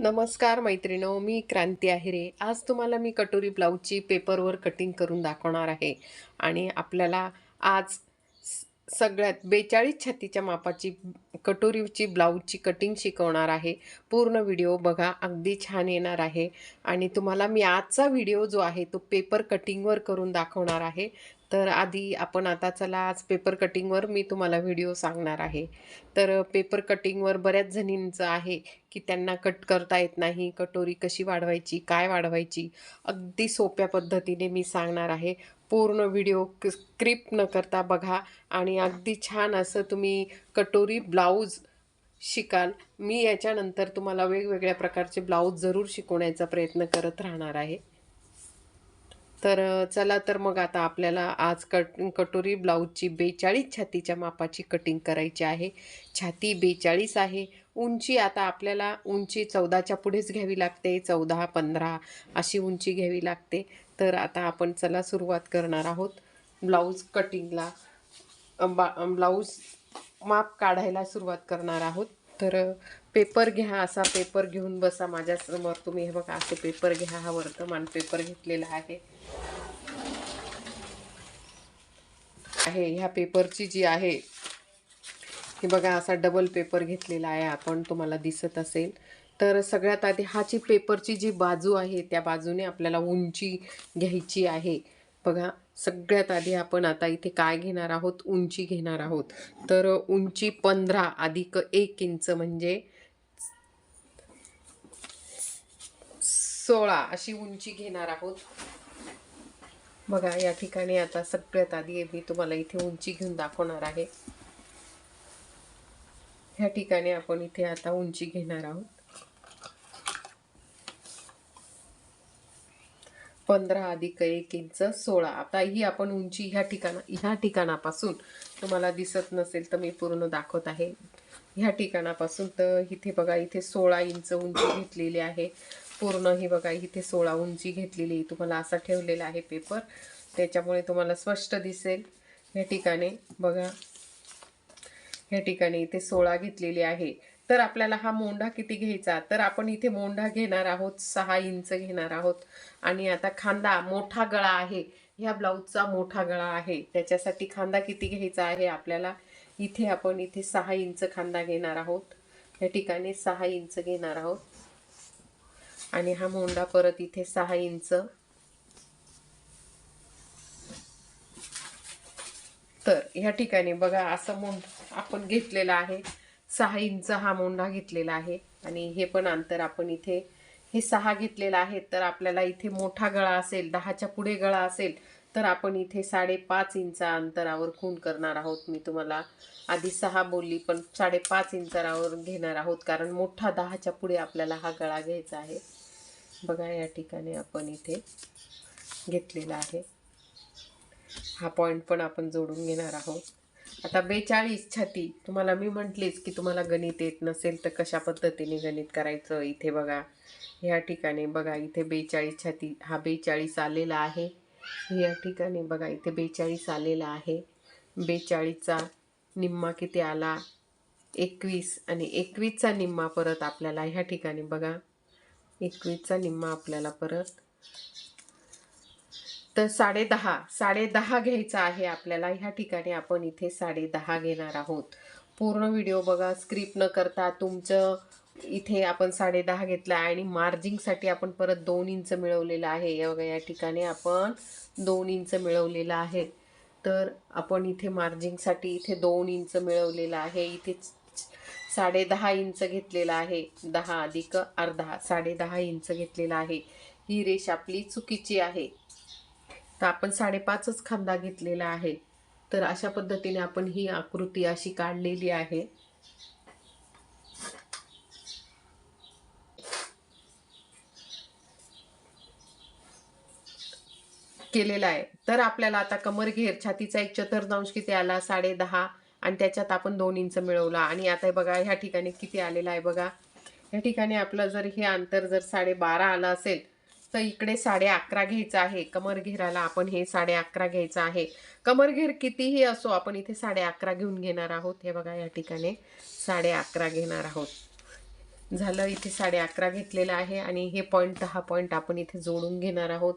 नमस्कार मैत्रिणो मी क्रांती आहिरे. आज तुम्हाला मी कटोरी ब्लाऊजची पेपरवर कटिंग करून दाखवणार आहे. आणि आपल्याला आज सगळ्यात बेचाळीस छातीच्या मापाची कटोरीची ब्लाऊजची कटिंग शिकवणार आहे. पूर्ण व्हिडिओ बघा अगदी छान येणार आहे. आणि तुम्हाला मी आजचा व्हिडिओ जो आहे तो पेपर कटिंगवर करून दाखवणार आहे. तर आधी आपण आता चला आज पेपर कटिंगवर मी तुम्हाला व्हिडिओ सांगणार आहे. तर पेपर कटिंगवर बऱ्याच जणींचं आहे की त्यांना कट करता येत नाही कटोरी कशी वाढवायची काय वाढवायची अगदी सोप्या पद्धतीने मी सांगणार आहे. पूर्ण व्हिडिओ स्क्रिप्ट न करता बघा आणि अगदी छान असं तुम्ही कटोरी ब्लाऊज शिकाल. मी याच्यानंतर तुम्हाला वेगवेगळ्या प्रकारचे ब्लाऊज जरूर शिकवण्याचा प्रयत्न करत राहणार आहे. तर चला तर मग आता आपल्याला आज कट कटोरी ब्लाऊजची बेचाळीस छातीच्या मापाची कटिंग करायची आहे. छाती बेचाळीस आहे. उंची आता आपल्याला उंची चौदाच्या पुढेच घ्यावी लागते. चौदा पंधरा अशी उंची घ्यावी लागते. तर आता आपण चला सुरुवात करणार आहोत ब्लाऊज कटिंगला. बा ब्लाऊज माप काढायला सुरुवात करणार आहोत. तर पेपर घ्या असा पेपर घेऊन बसा माझ्यासमोर. तुम्ही हे बघा असे पेपर घ्या हा वर्तमान पेपर घेतलेला आहे. आहे ह्या पेपरची जी आहे हे बघा असा डबल पेपर घेतलेला आहे आपण तुम्हाला दिसत असेल. तर सगळ्यात आधी हाची पेपरची जी बाजू आहे त्या बाजूने आपल्याला उंची घ्यायची आहे. बघा सगळ्यात आधी आपण आता इथे काय घेणार आहोत? उंची घेणार आहोत. तर उंची पंधरा अधिक एक इंच म्हणजे सोळा अशी उंची घेणार आहोत. बघा या ठिकाणी आता सगळ्यात आधी मी तुम्हाला इथे उंची घेऊन दाखवणार आहे. ह्या ठिकाणी आपण इथे आता उंची घेणार आहोत. पंधरा अधिक एक इंच सोळा. आता ही आपण उंची ह्या ठिकाणा ह्या ठिकाणापासून तुम्हाला दिसत नसेल तर मी पूर्ण दाखवत आहे. ह्या ठिकाणापासून तर इथे बघा इथे सोळा इंच उंची घेतलेली आहे. पूर्ण ही बघा इथे सोळा उंची घेतलेली तुम्हाला असा ठेवलेला आहे पेपर त्याच्यामुळे तुम्हाला स्पष्ट दिसेल. ह्या ठिकाणी बघा. ह्या ठिकाणी इथे सोळा घेतलेली आहे. तर आपल्याला हा मोंढा किती घ्यायचा? तर आपण इथे मोंढा घेणार आहोत. सहा इंच घेणार आहोत. आणि आता खांदा मोठा गळा आहे. ह्या ब्लाऊजचा मोठा गळा आहे. त्याच्यासाठी खांदा किती घ्यायचा आहे आपल्याला? इथे आपण इथे सहा इंच खांदा घेणार आहोत. या ठिकाणी सहा इंच घेणार आहोत. आणि हा मोंडा परत इथे सहा इंच. तर ह्या ठिकाणी बघा असं मोंड आपण घेतलेला आहे. सहा इंच हा मोंढा घेतलेला आहे. आणि हे पण अंतर आपण इथे हे सहा घेतलेलं आहे. तर आपल्याला इथे मोठा गळा असेल दहाच्या पुढे गळा असेल तर आपण इथे साडेपाच इंच अंतरावर खून करणार आहोत. मी तुम्हाला आधी सहा बोलली पण साडेपाच इंचावर घेणार आहोत कारण मोठा दहाच्या पुढे आपल्याला हा गळा घ्यायचा आहे. बघा या ठिकाणी आपण इथे घेतलेला आहे. हा पॉईंट पण आपण जोडून घेणार आहोत. आता बेचाळीस छाती. तुम्हाला मी म्हटलीच की तुम्हाला गणित येत नसेल तर कशा पद्धतीने गणित करायचं इथे बघा. ह्या ठिकाणी बघा इथे बेचाळीस छाती. हा बेचाळीस आलेला आहे. या ठिकाणी बघा इथे बेचाळीस आलेला आहे. बेचाळीसचा निम्मा किती आला? एकवीस. आणि एकवीसचा निम्मा परत आपल्याला ह्या ठिकाणी बघा. एकवीसचा निम्मा आपल्याला परत. तर साडे दहा साडे दहा घ्यायचा आहे आपल्याला. ह्या ठिकाणी आपण इथे साडे दहा घेणार आहोत. पूर्ण व्हिडिओ बघा स्क्रिप्ट न करता तुमचं इथे आपण साडे दहा घेतला आहे आणि मार्जिंगसाठी आपण परत दोन इंच मिळवलेलं आहे. या बघा या ठिकाणी आपण दोन इंच मिळवलेलं आहे. तर आपण इथे मार्जिंगसाठी इथे दोन इंच मिळवलेलं आहे. इथे साडे दहा इंच घेतलेला आहे. दहा अधिक अर्धा साडे दहा इंच घेतलेला आहे. ही रेष आपली चुकीची आहे. तर आपण साडेपाचच खांदा घेतलेला आहे. तर अशा पद्धतीने आपण ही आकृती अशी काढलेली आहे. केलेला आहे. तर आपल्याला आता कमर घेर छातीचा एक चतुर्थांश किती आला? साडे दहा आणि त्याच्यात आपण दोन इंच मिळवला. आणि आता हे बघा ह्या ठिकाणी किती आलेला आहे बघा. या ठिकाणी आपलं जर हे अंतर जर साडे बारा आलं असेल तर इकडे साडे अकरा घ्यायचं आहे. कमर घेराला आपण हे साडे अकरा घ्यायचं आहे. कमर घेर कितीही असो आपण इथे साडे अकरा घेऊन घेणार आहोत. हे बघा या ठिकाणी साडे अकरा घेणार आहोत. झालं इथे साडे अकरा घेतलेलं आहे. आणि हे पॉईंट हा पॉईंट आपण इथे जोडून घेणार आहोत.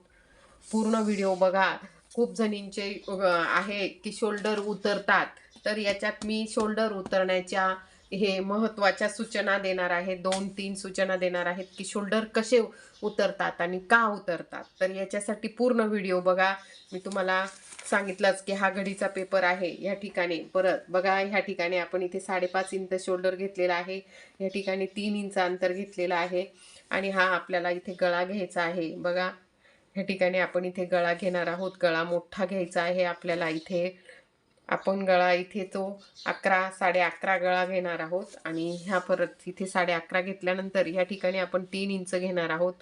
पूर्ण व्हिडिओ बघा. खूप जणींचे आहे की शोल्डर उतरतात. तर याच्यात मी शोल्डर उतरण्याच्या हे महत्त्वाच्या सूचना देणार आहे. दोन तीन सूचना देणार आहेत की शोल्डर कसे उतरतात आणि का उतरतात. तर याच्यासाठी पूर्ण व्हिडिओ बघा. मी तुम्हाला सांगितलंच की हा घडीचा पेपर आहे. या ठिकाणी परत बघा ह्या ठिकाणी आपण इथे साडेपाच इंच शोल्डर घेतलेला आहे. या ठिकाणी तीन इंच अंतर घेतलेलं आहे. आणि हा आपल्याला इथे गळा घ्यायचा आहे. बघा ह्या ठिकाणी आपण इथे गळा घेणार आहोत. गळा मोठा घ्यायचा आहे आपल्याला इथे. आपण गळा इथे तो अकरा साडे अकरा गळा घेणार आहोत आणि ह्या परत इथे साडे अकरा घेतल्यानंतर ह्या ठिकाणी आपण तीन इंच घेणार आहोत.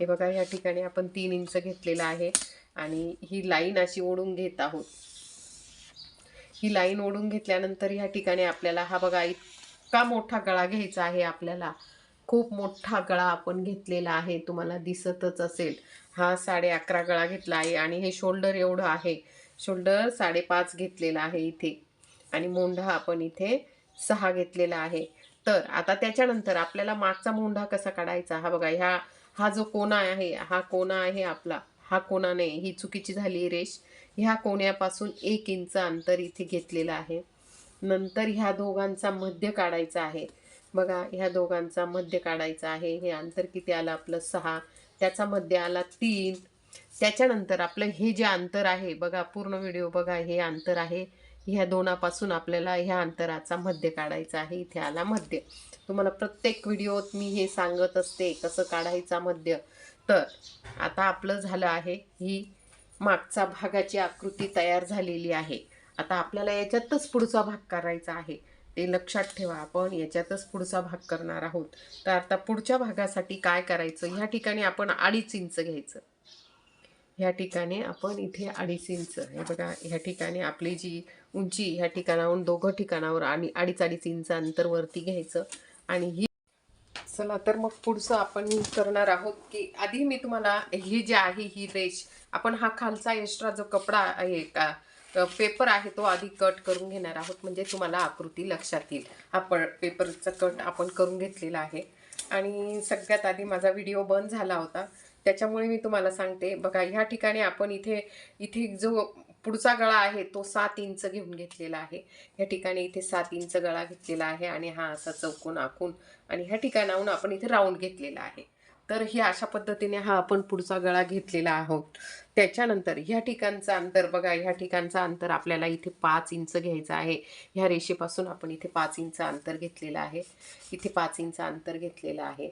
हे बघा ह्या ठिकाणी आपण तीन इंच घेतलेला आहे आणि ही लाईन अशी ओढून घेत आहोत. ही लाईन ओढून घेतल्यानंतर ह्या ठिकाणी आपल्याला हा बघा इतका मोठा गळा घ्यायचा आहे आपल्याला. खूप मोठा गळा आपण घेतलेला आहे तुम्हाला दिसतच असेल. हा साडे अकरा गळा घेतला आहे आणि हे शोल्डर एवढं आहे. शोल्डर साडेपाच घेतलेला आहे इथे. आणि मोंढा आपण इथे सहा घेतलेला आहे. तर आता त्याच्यानंतर आपल्याला मागचा मोंढा कसा काढायचा? हा बघा ह्या हा जो कोना आहे हा कोना आहे आपला. हा कोना नाही ही चुकीची झाली रेष. ह्या कोण्यापासून एक इंच अंतर इथे घेतलेलं आहे. नंतर ह्या दोघांचा मध्य काढायचा आहे. बघा ह्या दोघांचा मध्य काढायचा आहे. हे अंतर किती आलं? आपलं सहा. त्याचा मध्य आला तीन. त्याच्यानंतर आपलं हे जे अंतर आहे बघा पूर्ण व्हिडिओ बघा हे अंतर आहे. ह्या दोनापासून आपल्याला ह्या अंतराचा मध्य काढायचा आहे इथे आला मध्य. तुम्हाला प्रत्येक व्हिडिओत मी हे सांगत असते कसं काढायचा मध्य. तर आता आपलं झालं आहे ही मागचा भागाची आकृती तयार झालेली आहे. आता आपल्याला याच्यातच पुढचा भाग करायचा आहे. ते लक्षात ठेवा आपण याच्यातच पुढचा भाग करणार आहोत. तर आता पुढच्या भागासाठी काय करायचं? ह्या ठिकाणी आपण अडीच इंच घ्यायचं. ह्या ठिकाणी आपण इथे अडीच इंच हे बघा ह्या ठिकाणी आपली जी उंची ह्या ठिकाणाहून दोघं ठिकाणावर आणि अडीच अडीच इंच अंतर वरती घ्यायचं. आणि ही चला तर मग पुढचं आपण करणार आहोत की आधी मी तुम्हाला ही जी आहे ही रेश आपण हा खालचा एक्स्ट्रा जो कपडा आहे का पेपर आहे तो आधी कट करून घेणार आहोत. म्हणजे तुम्हाला आकृती लक्षात येईल. हा प पेपरचा कट आपण करून घेतलेला आहे. आणि सगळ्यात आधी माझा व्हिडिओ बंद झाला होता. त्याच्यामुळे मी तुम्हाला सांगते बघा ह्या ठिकाणी आपण इथे इथे जो पुढचा गळा आहे तो सात इंच घेऊन घेतलेला आहे. ह्या ठिकाणी इथे सात इंच गळा घेतलेला आहे आणि हा असा चौकोन आखून आणि ह्या ठिकाणाहून आपण इथे राऊंड घेतलेला आहे. तर ही अशा पद्धतीने हा आपण पुढचा गळा घेतलेला आहोत. त्याच्यानंतर ह्या ठिकाणचं अंतर बघा ह्या ठिकाणचं अंतर आपल्याला इथे पाच इंच घ्यायचं आहे. ह्या रेषेपासून आपण इथे पाच इंच अंतर घेतलेलं आहे. इथे पाच इंच अंतर घेतलेलं आहे.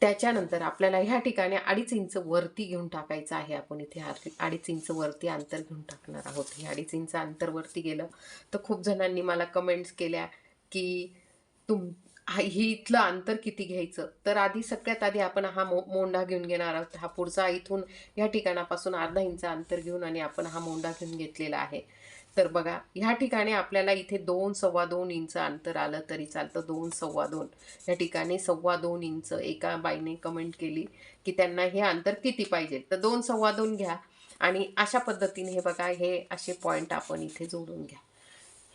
त्याच्यानंतर आपल्याला ह्या ठिकाणी अडीच इंच वरती घेऊन टाकायचं आहे आपण इथे आर- अडीच इंच वरती अंतर घेऊन टाकणार आहोत. हे अडीच इंच अंतर वरती गेलं तर खूप जणांनी मला कमेंट्स केल्या की तुम हा- ही इथलं अंतर किती घ्यायचं? तर आधी सगळ्यात आधी आपण हा मो मोंडा घेऊन घेणार आहोत. हा पुढचा इथून या ठिकाणापासून अर्धा इंच अंतर घेऊन आणि आपण हा मोंडा घेऊन घेतलेला आहे. तर बघा ह्या ठिकाणी आपल्याला इथे दोन सव्वा दोन इंच अंतर आलं तरी चालतं. दोन सव्वा दोन. या ठिकाणी सव्वा दोन इंच एका बाईने कमेंट केली की त्यांना हे अंतर किती पाहिजे? तर दोन सव्वा दोन घ्या आणि अशा पद्धतीने हे बघा हे असे पॉईंट आपण इथे जोडून घ्या.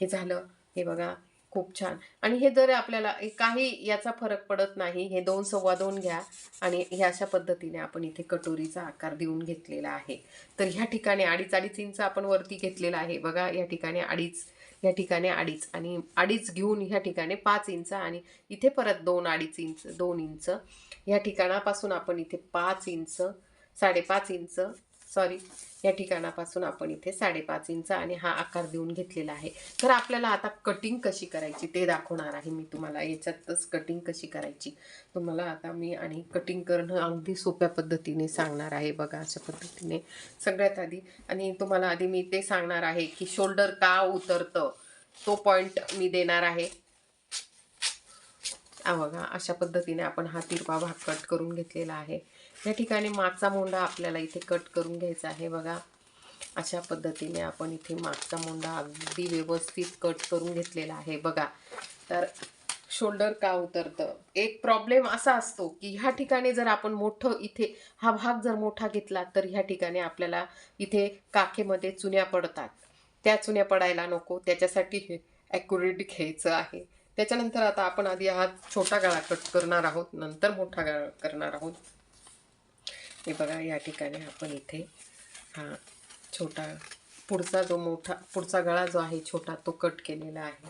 हे झालं. हे बघा खूप छान. आणि हे जर आपल्याला काही याचा फरक पडत नाही हे दोन सव्वा दोन घ्या आणि ह्या अशा पद्धतीने आपण इथे कटोरीचा आकार देऊन घेतलेला आहे. तर ह्या ठिकाणी अडीच अडीच इंच आपण वरती घेतलेला आहे. बघा या ठिकाणी अडीच या ठिकाणी अडीच आणि अडीच घेऊन ह्या ठिकाणी पाच इंच आणि इथे परत दोन अडीच इंच दोन इंच. ह्या ठिकाणापासून आपण इथे पाच इंच साडेपाच इंच सॉरी या ठिकाणापासून आपण इथे साडेपाच इंच आणि हा आकार देऊन घेतलेला आहे. तर आपल्याला आता कटिंग कशी करायची ते दाखवणार आहे मी तुम्हाला. याच्यातच कटिंग कशी करायची तुम्हाला आता मी आणि कटिंग करणं अगदी सोप्या पद्धतीने सांगणार आहे बघा अशा पद्धतीने. सगळ्यात आधी आणि तुम्हाला आधी मी ते सांगणार आहे की शोल्डर का उतरतं तो पॉईंट मी देणार आहे. बघा अशा पद्धतीने आपण हा तिरपा भाग कट करून घेतलेला आहे. या ठिकाणी मागचा मोंडा आपल्याला इथे कट करून घ्यायचा आहे बघा. अशा पद्धतीने आपण इथे मागचा मोंडा अगदी व्यवस्थित कट करून घेतलेला आहे बघा. तर शोल्डर का उतरतं? एक प्रॉब्लेम असा असतो की ह्या ठिकाणी जर आपण मोठं इथे हा भाग जर मोठा घेतला तर ह्या ठिकाणी आपल्याला इथे काखेमध्ये चुन्या पडतात. त्या चुन्या पडायला नको. त्याच्यासाठी हे ॲक्युरेट घ्यायचं आहे. त्याच्यानंतर आता आपण आधी हा छोटा गळा कट करणार आहोत. नंतर मोठा गळा करणार आहोत. हे बघा या ठिकाणी आपण इथे हा छोटा पुढचा जो मोठा पुढचा गळा जो आहे छोटा तो कट केलेला आहे.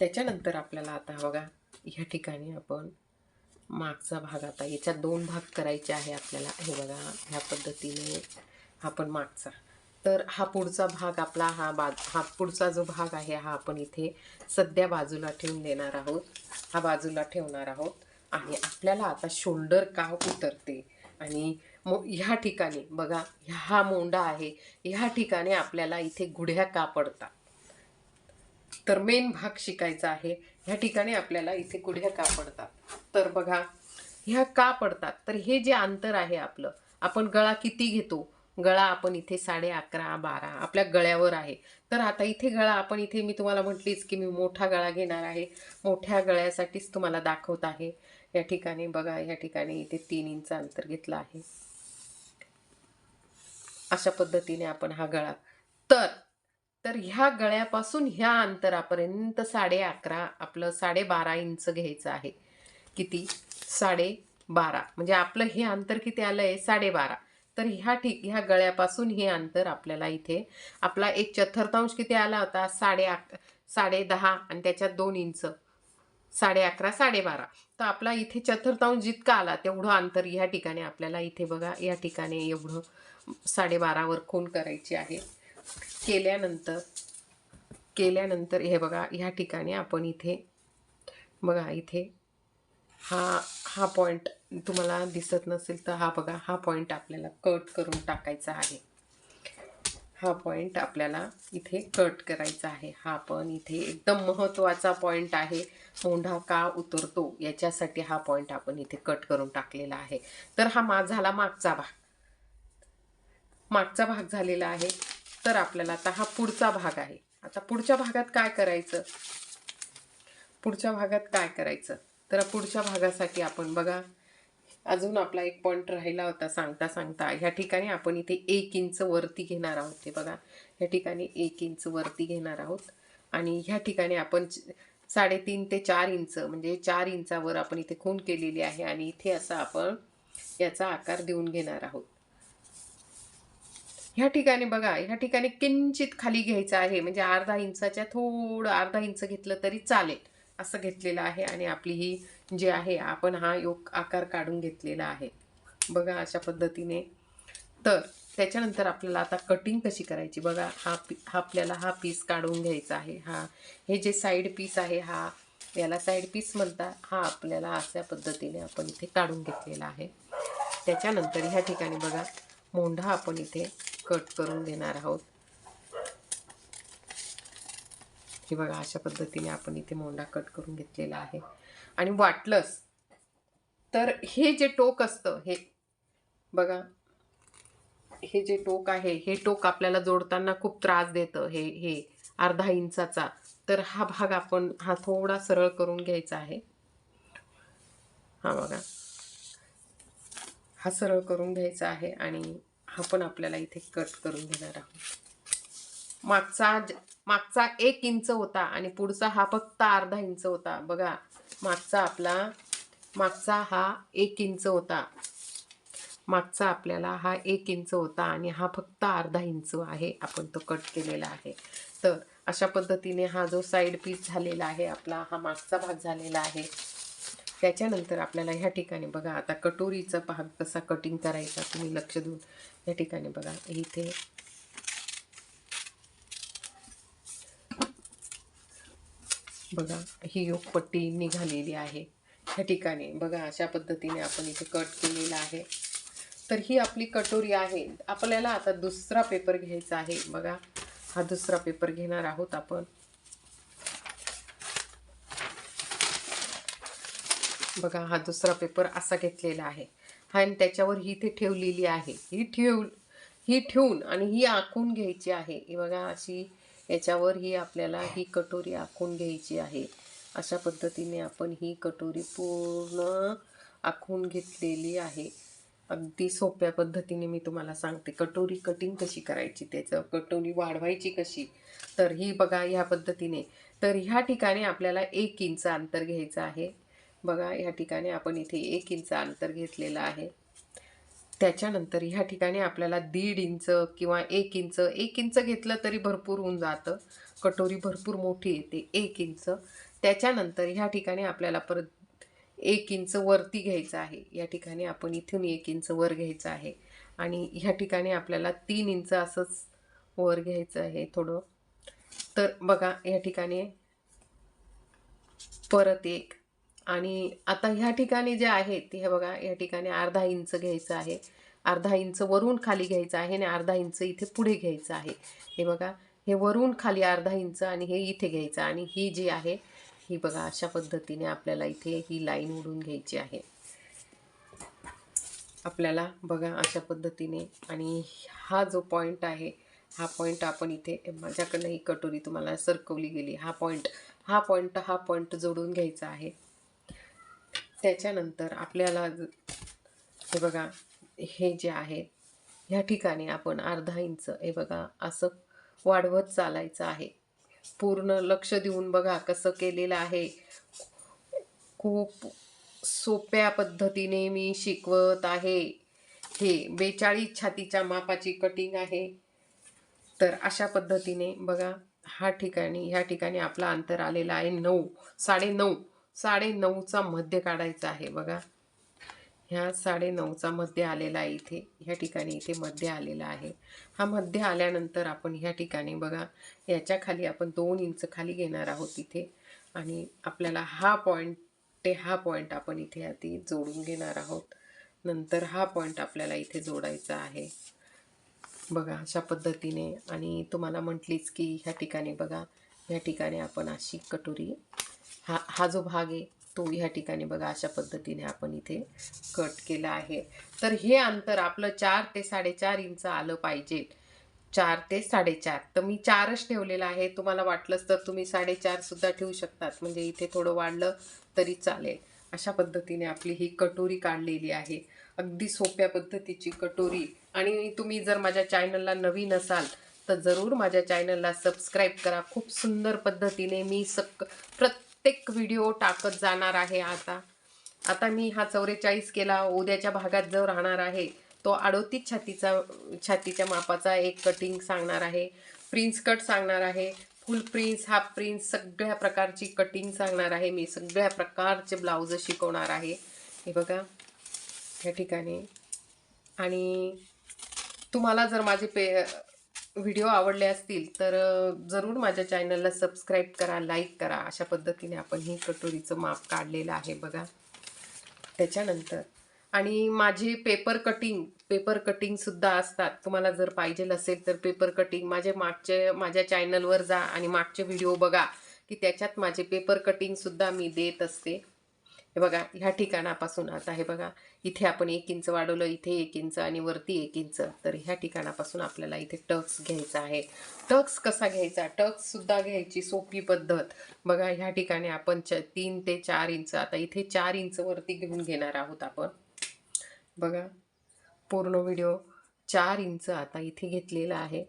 त्याच्यानंतर आपल्याला आता बघा ह्या ठिकाणी आपण मागचा भाग आता याच्यात दोन भाग करायचे आहे आपल्याला. हे बघा ह्या पद्धतीने हा पण मागचा. तर हा पुढचा भाग आपला हा बाज हा पुढचा जो भाग आहे हा आपण इथे सध्या बाजूला ठेवून देणार आहोत. हा बाजूला ठेवणार आहोत. आणि आपल्याला आता शोल्डर का उतरते? आणि मो ह्या ठिकाणी बघा हा मोंडा आहे ह्या ठिकाणी आपल्याला इथे गुढ्या का पडतात? तर मेन भाग शिकायचा आहे ह्या ठिकाणी आपल्याला इथे गुढ्या का पडतात? तर बघा ह्या का पडतात? तर हे जे अंतर आहे आपलं आपण गळा किती घेतो? गळा आपण इथे साडे अकरा बारा आपल्या गळ्यावर आहे. तर आता इथे गळा आपण इथे मी तुम्हाला म्हटलीच की मी मोठा गळा घेणार आहे. मोठ्या गळ्यासाठीच तुम्हाला दाखवत आहे. या ठिकाणी बघा या ठिकाणी इथे तीन इंच अंतर घेतलं आहे. अशा पद्धतीने आपण हा गळा. तर तर ह्या गळ्यापासून ह्या अंतरापर्यंत साडे अकरा आपलं साडे बारा इंच घ्यायचं आहे. किती? साडे बारा. म्हणजे आपलं हे अंतर किती आलं आहे साडेबारा तर ह्या ठीक ह्या गळ्यापासून हे अंतर आपल्याला इथे आपला एक चतुर्थांश किती आला होता? साडे अक साडे दहा आणि त्याच्यात दोन इंच. साडे अकरा साडेबारा तर आपला इथे चतुर्थांश जितका आला तेवढं अंतर ह्या ठिकाणी आपल्याला इथे बघा या ठिकाणी एवढं साडेबारावर खून करायची आहे. केल्यानंतर केल्यानंतर हे बघा ह्या ठिकाणी आपण इथे बघा इथे हा हा पॉईंट तुम्हाला दिसत नसेल तर हा बघा हा पॉईंट आपल्याला कट करून टाकायचा आहे. हा पॉईंट आपल्याला इथे कट करायचा आहे. हा पण इथे एकदम महत्त्वाचा पॉईंट आहे. मोंढा का उतरतो? याच्यासाठी हा पॉईंट आपण इथे कट करून टाकलेला आहे. तर हा मा झाला मागचा भाग. मागचा भाग झालेला आहे. तर आपल्याला आता हा पुढचा भाग आहे. आता पुढच्या भागात काय करायचं? पुढच्या भागात काय करायचं? तर पुढच्या भागासाठी आपण बघा. अजून आपला एक पॉईंट राहिला होता सांगता सांगता. ह्या ठिकाणी आपण इथे एक इंच वरती घेणार आहोत. हे बघा ह्या ठिकाणी एक इंच वरती घेणार आहोत. आणि ह्या ठिकाणी आपण साडेतीन ते चार इंच म्हणजे चार इंचावर आपण इथे खून केलेली आहे आणि इथे असा आपण याचा आकार देऊन घेणार आहोत. ह्या ठिकाणी बघा ह्या ठिकाणी किंचित खाली घ्यायचं आहे म्हणजे अर्धा इंचाच्या थोडं अर्धा इंच घेतलं तरी चालेल. असं घेतलेलं आहे आणि आपली ही जे आहे आपण हा योग आकार काढून घेतलेला आहे. बघा अशा पद्धतीने. तर त्याच्यानंतर आपल्याला आता कटिंग कशी करायची? बघा हा पी हा आपल्याला हा पीस काढून घ्यायचा आहे. हा हे जे साईड पीस आहे हा याला साईड पीस म्हणतात हा आपल्याला अशा पद्धतीने आपण इथे काढून घेतलेला आहे. त्याच्यानंतर ह्या ठिकाणी बघा मोंढा आपण इथे कट करून घेणार आहोत. हे बघा अशा पद्धतीने आपण इथे मोंढा कट करून घेतलेला आहे. आणि वाटलंच तर हे जे टोक असतं हे बघा हे जे टोक आहे हे टोक आपल्याला जोडताना खूप त्रास देतं हे हे अर्धा इंचाचा. तर हा भाग आपण हा थोडा सरळ करून घ्यायचा आहे. हा बघा. हा सरळ करून घ्यायचा आहे आणि हा पण आपल्याला इथे कट करून घेणार आहोत. मागचा मागचा एक इंच होता आणि पुढचा हा फक्त अर्धा इंच होता. बघा मागचा आपला मागचा हा एक इंच होता. मागचा आपल्याला हा एक इंच होता आणि हा फक्त अर्धा इंच आहे आपण तो कट केलेला आहे. तर अशा पद्धतीने हा जो साईड पीस झालेला आहे आपला हा मागचा भाग झालेला आहे. त्याच्यानंतर आपल्याला ह्या ठिकाणी बघा आता कटोरीचा भाग कसा कटिंग करायचा तुम्ही लक्ष देऊन. या ठिकाणी बघा इथे बघा ही योगपट्टी निघालेली आहे. ह्या ठिकाणी बघा अशा पद्धतीने आपण इथे कट केलेला आहे. तर ही आपली कटोरी आहे. आपल्याला आता दुसरा पेपर घ्यायचा आहे. बघा हा दुसरा पेपर घेणार आहोत आपण. बघा हा दुसरा पेपर असा घेतलेला आहे. हा आणि त्याच्यावर ही इथे ठेवलेली आहे. ही ठेव ही ठेवून आणि ही आखून घ्यायची आहे. ही बघा अशी याच्यावर ही आपल्याला ही कटोरी आखून घ्यायची आहे. अशा पद्धतीने आपण ही कटोरी पूर्ण आखून घेतलेली आहे. अगदी सोप्या पद्धतीने मी तुम्हाला सांगते कटोरी कटिंग कशी करायची त्याचं कटोरी वाढवायची कशी तर ही बघा ह्या पद्धतीने. तर ह्या ठिकाणी आपल्याला एक इंच अंतर घ्यायचं आहे. बघा ह्या ठिकाणी आपण इथे एक इंच अंतर घेतलेलं आहे. त्याच्यानंतर ह्या ठिकाणी आपल्याला दीड इंच किंवा एक इंच एक इंच घेतलं तरी भरपूर होऊन जातं. कटोरी भरपूर मोठी येते एक इंच. त्याच्यानंतर ह्या ठिकाणी आपल्याला परत एक इंच वरती घ्यायचं आहे. या ठिकाणी आपण इथून एक इंच वर घ्यायचं आहे. आणि ह्या ठिकाणी आपल्याला तीन इंच असंच वर घ्यायचं आहे थोडं. तर बघा या ठिकाणी परत एक आणि आता ह्या ठिकाणी जे आहे ते हे बघा या ठिकाणी अर्धा इंच घ्यायचं आहे. अर्धा इंच वरून खाली घ्यायचं आहे आणि अर्धा इंच इथे पुढे घ्यायचं आहे. हे बघा हे वरून खाली अर्धा इंच आणि हे इथे घ्यायचं आणि ही जी आहे ही बघा अशा पद्धतीने आपल्याला इथे ही लाईन उडून घ्यायची आहे. आपल्याला बघा अशा पद्धतीने. आणि हा जो पॉईंट आहे हा पॉईंट आपण इथे माझ्याकडनं ही कटोरी तुम्हाला सरकवली गेली. हा पॉईंट हा पॉईंट हा पॉईंट जोडून घ्यायचा आहे. त्याच्यानंतर आपल्याला हे बघा हे जे आहे ह्या ठिकाणी आपण अर्धा इंच हे बघा असं वाढवत चालायचं आहे. पूर्ण लक्ष देऊन बघा कसं केलेलं आहे. खूप सोप्या पद्धतीने मी शिकवत आहे. हे बेचाळीस छातीच्या मापाची कटिंग आहे. तर अशा पद्धतीने बघा हा ठिकाणी ह्या ठिकाणी आपला अंतर आलेला आहे नऊ साडे नऊ. साडे नऊचा मध्य काढायचा आहे बघा. ह्या साडे नऊचा मध्य आलेला आहे इथे. ह्या ठिकाणी इथे मध्य आलेला आहे. हा मध्य आल्यानंतर आपण ह्या ठिकाणी बघा याच्या खाली आपण दोन इंच खाली घेणार आहोत इथे. आणि आपल्याला हा पॉईंट ते हा पॉईंट आपण इथे आधी जोडून घेणार आहोत. नंतर हा पॉईंट आपल्याला इथे जोडायचा आहे. बघा अशा पद्धतीने. आणि तुम्हाला म्हटलीच की ह्या ठिकाणी बघा ह्या ठिकाणी आपण अशी कटोरी हा हा जो भाग आहे तो ह्या ठिकाणी बघा अशा पद्धतीने आपण इथे कट केला आहे. तर हे अंतर आपलं चार ते साडेचार इंच आलं पाहिजे. चार ते साडेचार. तर मी चारच ठेवलेला आहे. तुम्हाला वाटलंच तर तुम्ही साडेचारसुद्धा ठेवू शकतात. म्हणजे इथे थोडं वाढलं तरी चालेल. अशा पद्धतीने आपली ही कटोरी काढलेली आहे. अगदी सोप्या पद्धतीची कटोरी. आणि तुम्ही जर माझ्या चॅनलला नवीन असाल तर जरूर माझ्या चॅनलला सबस्क्राईब करा. खूप सुंदर पद्धतीने मी सक प्रत्येक प्रत्येक व्हिडिओ टाकत जाणार आहे आता. आता मी हा चौवेचाळीस केला उद्याच्या भागात जो राहणार आहे तो अडोतीस छातीचा छातीच्या मापाचा एक कटिंग सांगणार आहे. प्रिन्स कट सांगणार आहे. फुल प्रिन्स हाफ प्रिन्स सगळ्या प्रकारची कटिंग सांगणार आहे मी. सगळ्या प्रकारचे ब्लाऊज शिकवणार आहे. हे बघा या ठिकाणी. आणि तुम्हाला जर माझे पे व्हिडिओ आवडले असतील तर जरूर माझ्या चॅनलला सबस्क्राईब करा लाईक करा. अशा पद्धतीने आपण ही कटोरीचं माप काढलेलं आहे बघा. त्याच्यानंतर आणि माझे पेपर कटिंग पेपर कटिंगसुद्धा असतात. तुम्हाला जर पाहिजेल असेल तर पेपर कटिंग माझे मागचे माझ्या चॅनलवर जा आणि मागचे व्हिडिओ बघा की त्याच्यात माझे पेपर कटिंगसुद्धा मी देत असते. हे बघा ह्या ठिकाणापासून आता हे बघा इथे आपण एक इंच वाढवलं इथे एक इंच आणि वरती एक इंच. तर ह्या ठिकाणापासून आपल्याला इथे टक्स घ्यायचा आहे. टक्स कसा घ्यायचा? टक्ससुद्धा घ्यायची सोपी पद्धत. बघा ह्या ठिकाणी आपण च तीन ते चार इंच आता इथे चार इंच वरती घेऊन घेणार आहोत आपण. बघा पूर्ण व्हिडिओ चार इंच आता इथे घेतलेला आहे.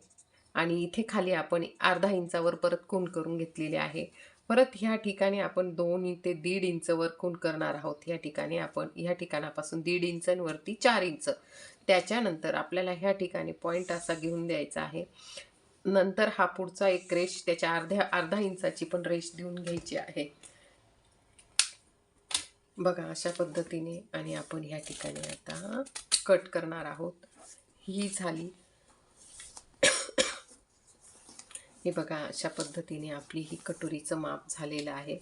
आणि इथे खाली आपण अर्धा इंचावर परत कोण करून घेतलेले आहे. परत ह्या ठिकाणी आपण दोन ते दीड इंचवर खून करणार आहोत. ह्या ठिकाणी आपण ह्या ठिकाणापासून दीड इंचांवरती चार इंच. त्याच्यानंतर आपल्याला ह्या ठिकाणी पॉईंट असा घेऊन द्यायचा आहे. नंतर हा पुढचा एक रेश त्याच्या अर्ध्या अर्धा इंचाची पण रेश देऊन घ्यायची आहे. बघा अशा पद्धतीने आणि आपण ह्या ठिकाणी आता कट करणार आहोत. ही झाली हे बघा अशा पद्धतीने आपली ही कटोरीचं माप झालेलं आहे.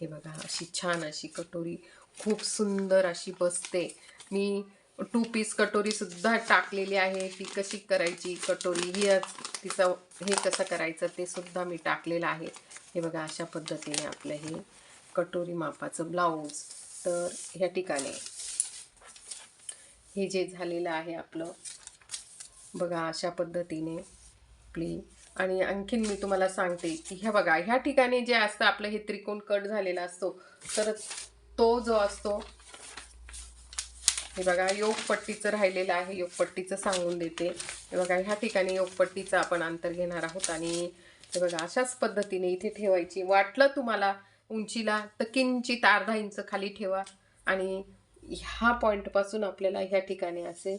हे बघा अशी छान अशी कटोरी खूप सुंदर अशी बसते. मी टू पीस कटोरीसुद्धा टाकलेली आहे. ती कशी करायची कटोरी ही तिचा तिचं हे कसं करायचं ते सुद्धा मी टाकलेलं आहे. हे बघा अशा पद्धतीने आपलं हे कटोरी मापाचं ब्लाऊज. तर ह्या ठिकाणी हे जे झालेलं आहे आपलं बघा अशा पद्धतीने आपली आणि आणखीन मी तुम्हाला सांगते की ह्या बघा ह्या ठिकाणी जे असतं आपलं हे त्रिकोण कट झालेला असतो तर तो जो असतो हे बघा योगपट्टीचं राहिलेलं आहे योगपट्टीचं सांगून देते. हे बघा ह्या ठिकाणी योगपट्टीचं आपण अंतर घेणार आहोत आणि हे बघा अशाच पद्धतीने इथे ठेवायची. वाटलं तुम्हाला उंचीला तर किंचित अर्धा इंच खाली ठेवा आणि ह्या पॉईंटपासून आपल्याला ह्या ठिकाणी असे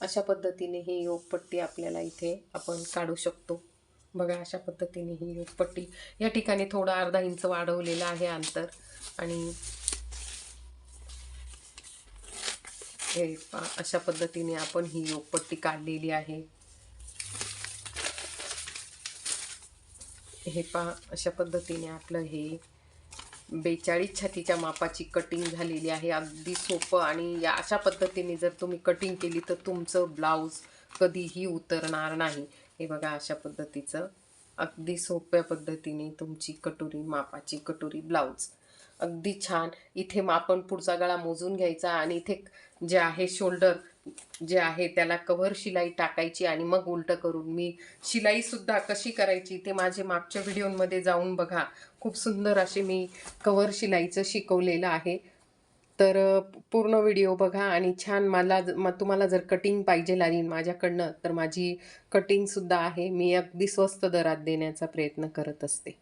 अशा पद्धतीने ही योगपट्टी आपल्याला इथे आपण काढू शकतो. बघा अशा पद्धतीने ही पट्टी या ठिकाणी थोडं अर्धा इंच वाढवलेलं आहे अंतर. आणि हे अशा पद्धतीने आपण ही योगपट्टी काढलेली आहे. हे पा अशा पद्धतीने आपलं हे बेचाळीस छातीच्या मापाची कटिंग झालेली आहे. अगदी सोपं आणि या अशा पद्धतीने जर तुम्ही कटिंग केली तर तुमचं ब्लाऊज कधीही उतरणार नाही. हे बघा अशा पद्धतीचं. अगदी सोप्या पद्धतीने तुमची कटोरी मापाची कटोरी ब्लाऊज. अगदी छान. इथे मग आपण पुढचा गळा मोजून घ्यायचा आणि इथे जे आहे शोल्डर जे आहे त्याला कव्हर शिलाई टाकायची आणि मग उलटं करून मी शिलाईसुद्धा कशी करायची ते माझे मागच्या व्हिडिओमध्ये जाऊन बघा. खूप सुंदर असे मी कव्हर शिलाईचं शिकवलेलं आहे. तर पूर्ण व्हिडिओ बघा आणि छान मला ज- म तुम्हाला जर कटिंग पाहिजे लागेल माझ्याकडनं तर माझी कटिंगसुद्धा आहे. मी अगदी स्वस्त दरात देण्याचा प्रयत्न करत असते.